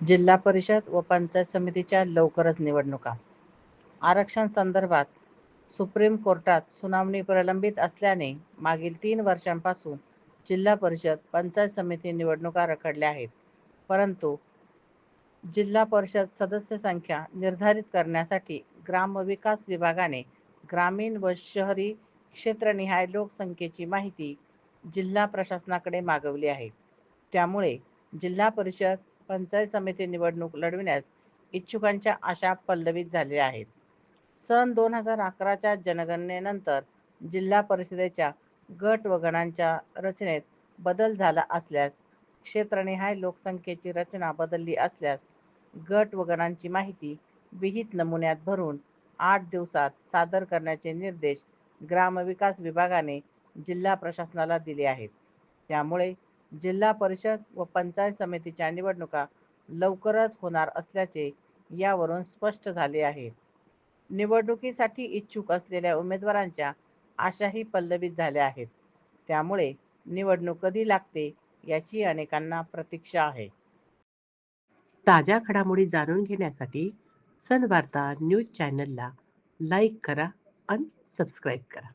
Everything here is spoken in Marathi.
जिल्हा परिषद व पंचायत समितीच्या लवकरच निवडणुका. आरक्षण संदर्भात सुप्रीम कोर्टात सुनावणी प्रलंबित असल्याने मागील तीन वर्षांपासून जिल्हा परिषद पंचायत समिती निवडणुका रखडल्या आहेत. परंतु जिल्हा परिषद सदस्य संख्या निर्धारित करण्यासाठी ग्रामविकास विभागाने ग्रामीण व शहरी क्षेत्रनिहाय लोकसंख्येची माहिती जिल्हा प्रशासनाकडे मागवली आहे. त्यामुळे जिल्हा परिषद पंचायत समिती निवडणूक लढविण्यास इच्छुकांच्या आशा पल्लवित झाल्या आहेत. सन दोन हजार अकराच्या जनगणनेनंतर जिल्हा परिषदेच्या गट व गणांच्या रचनेत बदल झाला असल्यास क्षेत्रनिहाय लोकसंख्येची रचना बदलली असल्यास गट व गणांची माहिती विहित नमुन्यात भरून आठ दिवसात सादर करण्याचे निर्देश ग्रामविकास विभागाने जिल्हा प्रशासनाला दिले आहेत. त्यामुळे जिल्हा परिषद व पंचायत समितीच्या निवडणुका लवकरच होणार असल्याचे यावरून स्पष्ट झाले आहे. निवडणुकीसाठी इच्छुक असलेल्या उमेदवारांच्या आशाही पल्लवित झाल्या आहेत. त्यामुळे निवडणूक कधी लागते याची अनेकांना प्रतीक्षा आहे. ताज्या घडामोडी जाणून घेण्यासाठी सनवार्ता न्यूज चॅनलला लाईक करा आणि सबस्क्राईब करा.